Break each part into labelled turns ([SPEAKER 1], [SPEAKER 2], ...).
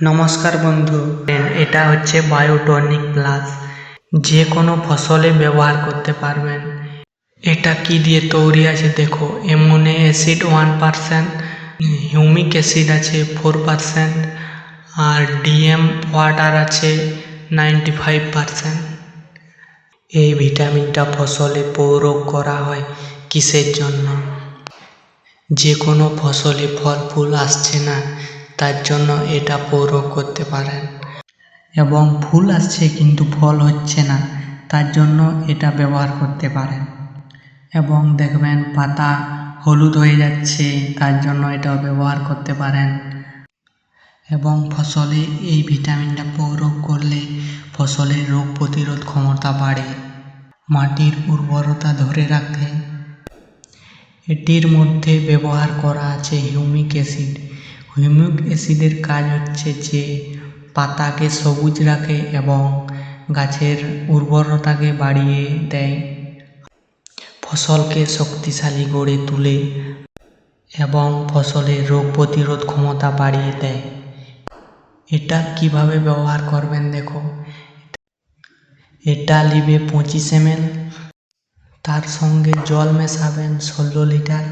[SPEAKER 1] নমস্কার বন্ধু। এটা হচ্ছে বায়োটনিক প্লাস যে কোনো ফসলে ব্যবহার করতে পারবেন। এটা কি দিয়ে তৈরি আছে দেখো এমনে acid one percent humic acid আছে ফোর পারসেন্ট আর ডিএম ওয়াটার আছে নাইনটি ফাইভ পারসেন্ট এই ভিটামিনটা ফসলে প্রয়োগ করা হয় কিসের জন্য? যে কোনো ফসলে ফল ফুল আসছে না তার জন্য এটা প্রয়োগ করতে পারেন। এবং ফুল আসছে কিন্তু ফল হচ্ছে না, তার জন্য এটা ব্যবহার করতে পারেন। এবং দেখবেন পাতা হলুদ হয়ে যাচ্ছে, তার জন্য এটা ব্যবহার করতে পারেন। এবং ফসলে এই ভিটামিনটা প্রয়োগ করলে ফসলের রোগ প্রতিরোধ ক্ষমতা বাড়ে। মাটির উর্বরতা ধরে রাখে। এটির মধ্যে ব্যবহার করা আছে হিউমিক অ্যাসিড। হিউমিক অ্যাসিডের কাজ হচ্ছে যে পাতাকে সবুজ রাখে এবং গাছের উর্বরতাকে বাড়িয়ে দেয়। ফসলকে শক্তিশালী গড়ে তুলে এবং ফসলের রোগ প্রতিরোধ ক্ষমতা বাড়িয়ে দেয়। এটা কীভাবে ব্যবহার করবেন দেখো। এটা নিবে পঁচিশ এমএল। তার সঙ্গে জল মেশাবেন ষোলো লিটার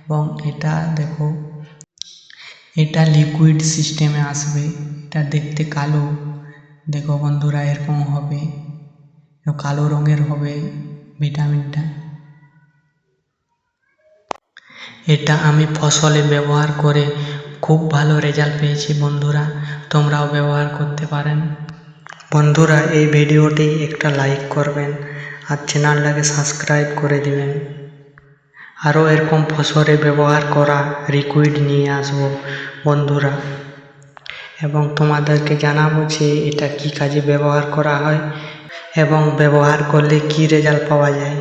[SPEAKER 1] এবং এটা দেখো এটা লিকুইড সিস্টেমে আসবে। এটা দেখতে কালো। দেখো বন্ধুরা, এরকম হবে। কালো রঙের হবে ভিটামিনটা এটা আমি ফসলে ব্যবহার করে খুব ভালো রেজাল্ট পেয়েছি বন্ধুরা। তোমরাও ব্যবহার করতে পারেন। বন্ধুরা, এই ভিডিওটি একটা লাইক করবেন। আর চ্যানেলটাকে সাবস্ক্রাইব করে দিবেন। আরও এরকম ফসরে ব্যবহার করা রিকুইড নিয়ে আসব, বন্ধুরা। এবং তোমাদেরকে জানাব যে এটা কি কাজে ব্যবহার করা হয় এবং ব্যবহার করলে কি রেজাল্ট পাওয়া যায়।